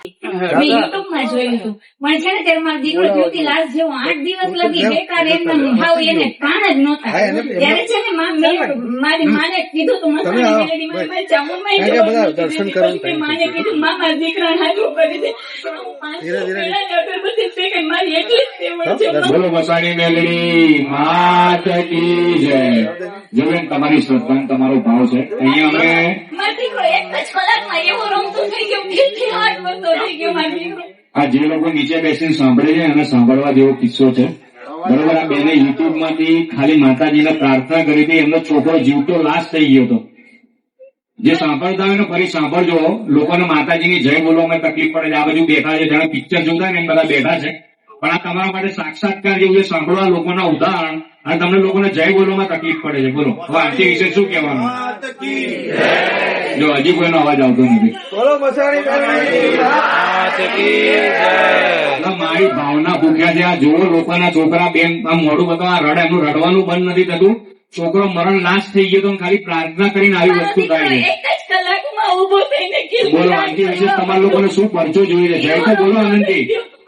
મેં યુટ્યુબમાં જોયું હતું. પણ છે ને ત્યારે મારો દીકરો જ્યોતિ જેવો આઠ દિવસ લગી બેકાર એમને હાવ એને પ્રાણ જ નહોતા ત્યારે છે ને મારી માને કીધું તું. દર્શન માને કીધું મા હાજર કરી દે. અગરબત્તી એટલી જ છે. બોલો મેલડી માત કી જય. તમારી શ્રદ્ધા તમારો ભાવ છે. અહીંયા અમે મારો દીકરો એક જ આ જે લોકો નીચે બેસીને સાંભળે છે એને સાંભળવા જેવો કિસ્સો છે. બરોબર આ બેને યુટ્યુબમાંથી ખાલી માતાજીને પ્રાર્થના કરી હતી એમનો છોકરો જીવતો લાશ થઈ ગયો હતો. જે સાંભળતા હોય ને ફરી સાંભળજો લોકોને માતાજીની જય બોલવામાં તકલીફ પડે છે. આ બાજુ બેઠા છે જાણે પિક્ચર જોતા ને એમ બધા બેઠા છે. પણ આ તમારા માટે સાક્ષાત્કાર જેવું છે સાંભળવા લોકોના ઉદાહરણ અને તમને લોકોને જય બોલવામાં તકલીફ પડે છે. બોલો હવે આંટી વિશે શું કહેવાનું? જો હજી કોઈનો અવાજ આવતો નથી. બોલો. આ મારી ભાવના ભૂખ્યા છે. આ જોવો લોકોના છોકરા બેન આમ મોઢું બધા રડે એમનું રડવાનું બંધ નથી થતું. છોકરો મરણ લાશ થઈ ગયો તો ખાલી પ્રાર્થના કરીને આવી વસ્તુ થાય છે એક જ કલાકમાં ઊભો થઈને કેટલી બોલો આંટી વિશે તમારા લોકોને શું પરચો જોઈ છે? બોલો આનંદજી આઠ દિવસથી આ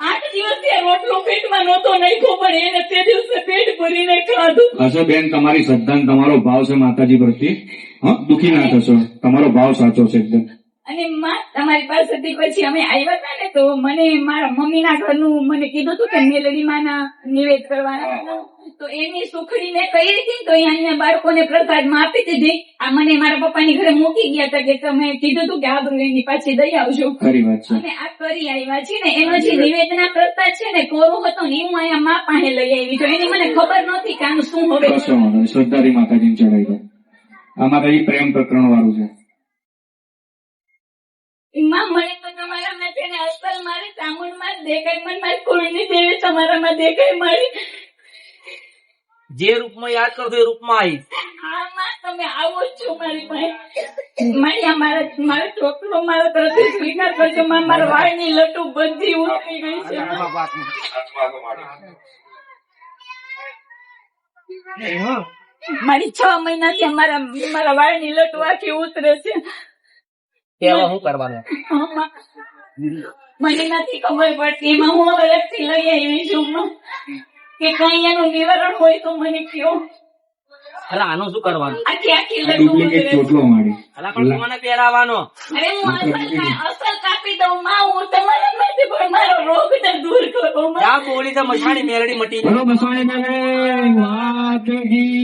રોટલો પેટમાં નહોતો નાખ્યો, પણ એને તે દિવસે પેટ ભરીને ખાધું. હશે બેન, તમારી શ્રદ્ધા તમારો ભાવ છે માતાજી પ્રત્યે. હા, દુખી ના થશો. તમારો ભાવ સાચો છે એકદમ. અને માં તમારી પાસેથી પછી અમે આવ્યા હતા ને તો મને મારા મમ્મીના ઘરનું મને કીધું હતું કે મેલડી માના નિવેદ કરવાના. તો એની સુખડી મેં કરી હતી તો અહીંયા બાળકોને પ્રસાદમાં આપી દીધી. આ મને મારા પપ્પાની ઘરે મૂકી ગયા હતા કે તમે કીધું હતું કે આબરૂ એની પાછી દઈ આવજો. અને આ કરી આવ્યા છે ને એનો જે નિવેદના પ્રસાદ છે ને કોરો હતો ને હું અહીંયા મા પાસે લઈ આવી તો એની મને ખબર નહોતી કે આનું શું હવે. શ્રદ્ધારી માતાજીને ચડાવી દો. આ માતાજી પ્રેમ પ્રકરણ વાળું છે. માં મને તો તમારામાં છે ને અસલ મારે ચામુંડમાં જ દેખાય મને મારી કોઈની દેવી તમારામાં દેખાય મારી. જે રૂપમાં યાદ કરો છો એ રૂપમાં આવી. હા માં તમે આવો છો મારી ભાઈ. મારી છોકરો મારો પ્રતિ સ્વીકાર કરજો માં મારા વાળની લટુ બધી ઉતરી ગઈ છે મારી છ મહિનાથી મારા મારા વાળની લટુ આખી ઉતરે છે. તેમાં શું કરવાનું? મને નથી ખબર પડતી. એમાં હું અલગથી લઈ આવી છું કે કઈ એનું નિવારણ હોય તો મને કયો. અલા આનું શું કરવાનું? આખી આખી ડુપ્લિકેટ ચોટલો મારી. અલા પણ મને પહેરાવાનો. અરે હું અસલ કાપી દઉં માં હું તમારા માંથી પણ મારો રોગ ને દૂર કરો માં. જા બોલી તો મસાણી મેરડી મટી બોલો મસાણી મેરડી માત કી જય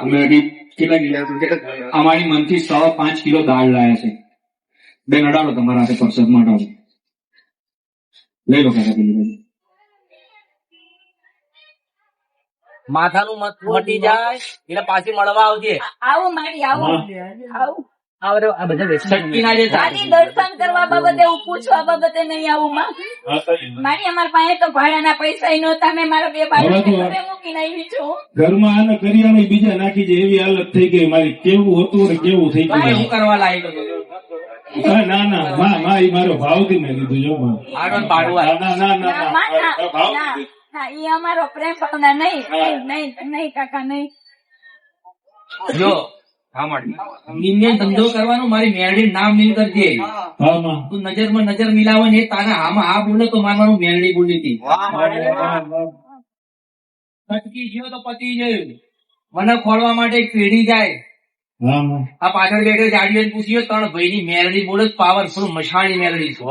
અમે હજી કેટલા કિલા અમારી મનથી સવા પાંચ કિલો દાળ લાયા છે. બેન અડાડો તમારા હાથે પરસદમાં અડાડો લઈ લો કાકા પેલી માથાનું મટી જાય એટલે પાછી મળવા આવજે. આવો મારી આવો. આવો. આ બધા આ બધા શક્તિના જે ખાલી દર્શન કરવા બાબતે હું પૂછવા બાબતે નહીં આવું માં. મારી અમારા પાસે તો ભાડાના પૈસા નહોતા મેં મારા બે બાળકો હવે તો- ઘરે મૂકીને આવી છું. ઘરમાં આને કરિયાણું બીજા નાખી છે એવી હાલત થઈ ગઈ મારી. કેવું હતું ને કેવું થઈ ગયું? કરવા લાયક ના ના મા મા એ મારો ભાવથી મેં કીધું જો ના ના ના ના ભાવ અમારો પ્રેમ ભાવના નહીં, નહીં નહીં કાકા નહીં. જો નિમ્ય ધંધો કરવાનો મારી મેરડી નામ મિલ કરજે હા માં નજરમાં નજર મિલાવે ને એ તારા આમાં આ બોલે તો મારવાનું મેરડી બોલી હતી. ખટકી ગયો તો પતી ગયું. મને ખોળવા માટે પેઢી જાય. આ પાછળ બેઠે જાડીઓ પૂછ્યો ત્રણ ભાઈ ની મેરડી બોલે પાવરફુલ મશાણી મેરડી છું.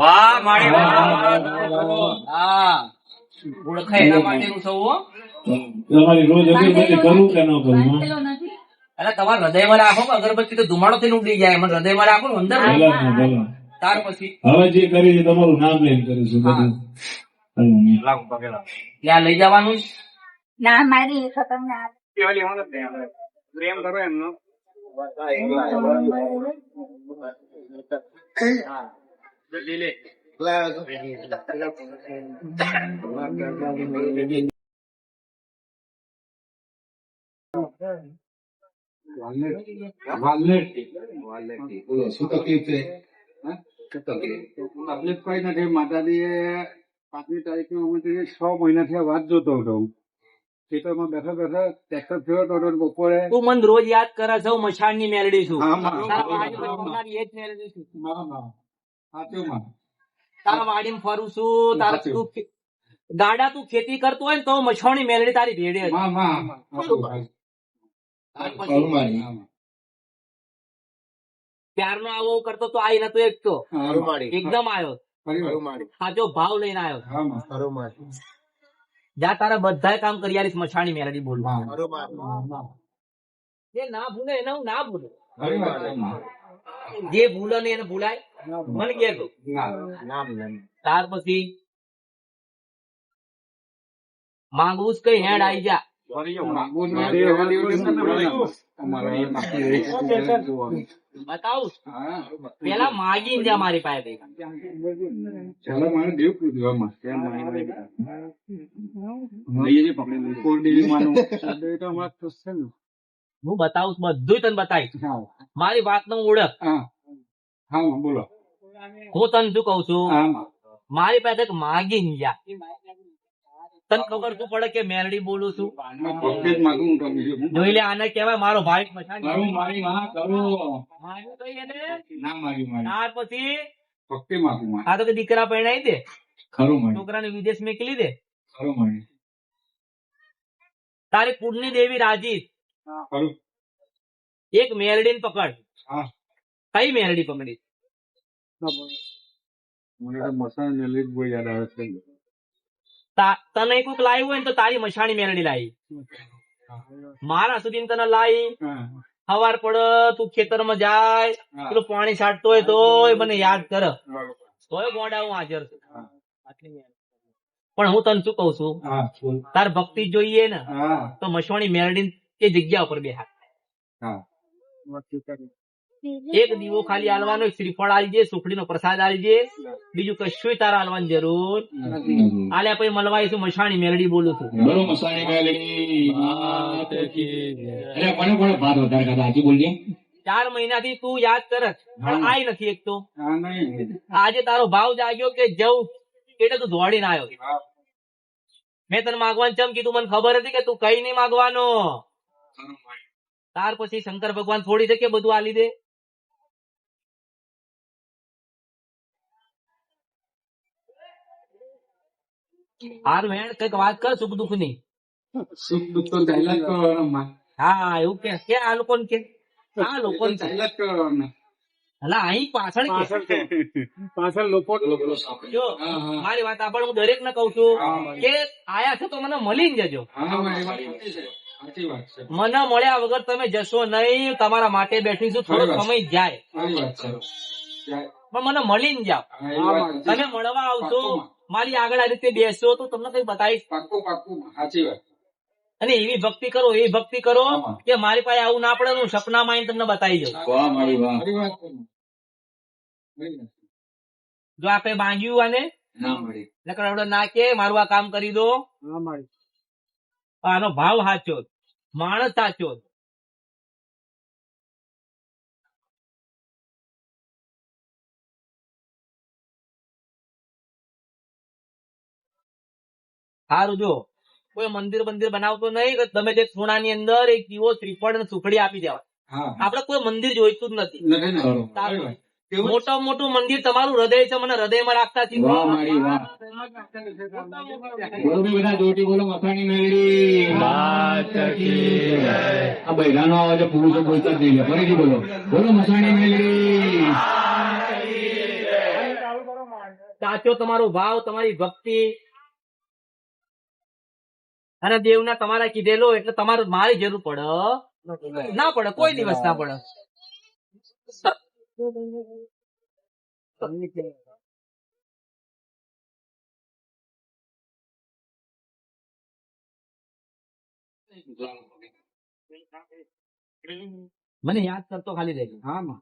હા ઓળખાય એના માટેનું સૌ તમારી રોજ અગરબત્તી કરું કે ન કરું માં બાંધેલો નથી. એટલે તમારા હૃદયમાં રાખો અગરબત્તી તો ધુમાડો થઈને ઉડી જાય એમાં હૃદયમાં રાખો ને અંદર. તાર ત્યાર પછી. હવે જે કરી તમારું નામ લઈને કરીશું બધું. ત્યાં લઈ જવાનું ના મારી ખતરનાક બોલો શું તકલીફ છે હા? શું તકલીફ તકલીફ? કઈ નથી. માતાજીએ પાંચમી તારીખનો અમે છ મહિનાથી વાત જોતો હતો. ખેતરમાં બેઠા બેઠા ટ્રેક્ટર થયો તો તો બપોરે. તું મને રોજ યાદ કરે છે. હું મશાણની મેલડી છું. તારા વાડીમાં ફરું છું તારા તું ગાડા તું ખેતી કરતો હોય ને તો મછાણી મેલડી તારી ભેડે ત્યારનો આવો કરતો તો આઈ નતો એક તો. એકદમ આવ્યો સાચો ભાવ લઈને આવ્યો જા તારા બધા કામ કરી આવીશ મછાણી મેલડી બોલમાં. માં. જે ના ભૂલે એને હું ના ભૂલું. જે ભૂલે ને એને ભૂલાય મને કે. ત્યાર પછી માંગવું જ કઈ હેડ આઈ જા. ને હા. મારી પાસે ચાલો મારે દેવ ને. બતાવું બધું તને બતાવીશ. મારી વાત નો ઓળખ. હા. હા, બોલો. હું તને શું કઉ છું? મારી પાસે એક માગીને જા. તને ખબર શું પડે કે મેલડી બોલું છું? જોઈ લે આને કેવાય મારો ભાઈ મચાણ કરું મારી માં કરું. માગ્યું તો એને? ના મારી મારી. ત્યાર પછી? આ તો કે દીકરા પરણાઈ દે? ખરું છોકરાને વિદેશ મેકલી દે? ખરું તારી કુળની દેવી રાજી. ખરું. એક મેલડીને પકડ. હા. કઈ મેરડી પકડી? મને તો મસાલા જલેબી બહુ યાદ આવે છે. તને કોઈક લાવ્યું હોય ને તો તારી મશાણી મેલડી લાવી મારા સુધી તને લાવી સવાર પડ તું ખેતરમાં જાય પેલું પાણી છાંટતો હોય તોય મને યાદ કર. તોય ગોડા હું. હાજર છું પણ હું તને શું કઉ છું? તાર ભક્તિ જોઈએ ને તો મશવાણી મેરડી એ જગ્યા ઉપર બેહા. હા. એક દીવો ખાલી આલવાનો શ્રીફળ આલજે સુખડીનો પ્રસાદ આલજે બીજું કશું તારા આલવાની જરૂર આલ્યા પછી મળવાઈશું મસાણી મેલડી બોલું છું. બરો મસાણી મેલડી બોલજે. ચાર મહિનાથી તું યાદ કરત પણ આઈ નથી એક તો. આજે તારો ભાવ જાગ્યો કે જવું? એટલે તું દોડીને આવ્યો. મેં તને માગવાનું ચમ કીધું? મને ખબર હતી કે તું કઈ નહીં માગવાનો. તાર પછી શંકર ભગવાન થોડી શકે બધું આલી દે. હાર વેણ કંઈક વાત કર સુખ દુઃખની સુખ દુઃખ તો પહેલા જ કરવાના હા એવું કે કે આ લોકો કે? આ લોકો પહેલા જ કરવાના. અલા અહીં પાછળ કે? પાછળ લોકો જો. મારી વાત આપણે હું દરેક ને કઉ છું કે આયા છો તો મને મળીને જજો. હા મારી વાત સાચી છે. સાચી વાત છે. મને મળ્યા વગર તમે જશો નહીં તમારા માટે બેઠીશું થોડો સમય જાય. સારી વાત છે. પણ મને જાઓ. વાત સાચી. તમે મળવા આવશો. મારી આગળ આ રીતે બેસો તો તમને કઈ બતાવીશ. પાક્કું પાક્કું. સાચી વાત. અને એવી ભક્તિ કરો એવી ભક્તિ કરો કે મારી પાસે આવું ના પડે હું સપના માં તમને બતાવી દઉં. જો આપણે બાંધ્યું આને ના નકર ના કે મારું આ કામ કરી દો. આનો ભાવ સાચો માણસ સાચો. સારું જો. કોઈ મંદિર મંદિર બનાવતો નહીં કે તમે જે સોનાની અંદર એક દીવો શ્રીફળ અને સુખડી આપી દેવા. આપડે કોઈ મંદિર જોઈતું જ નથી. મોટામાં મોટું મંદિર તમારું હૃદય છે મને હૃદયમાં રાખતા મેલડી આ બૈરાનો અવાજ પુરુષો બોલતા જ નહીં ફરીથી બોલો. બોલો મસાણી મેળવી સાચો તમારો ભાવ તમારી ભક્તિ અને દેવના તમારા કીધેલો એટલે તમારે મારી જરૂર પડે. ના પડે કોઈ દિવસ ના. પડે. મને યાદ કરતો ખાલી રહેજો. હા માં.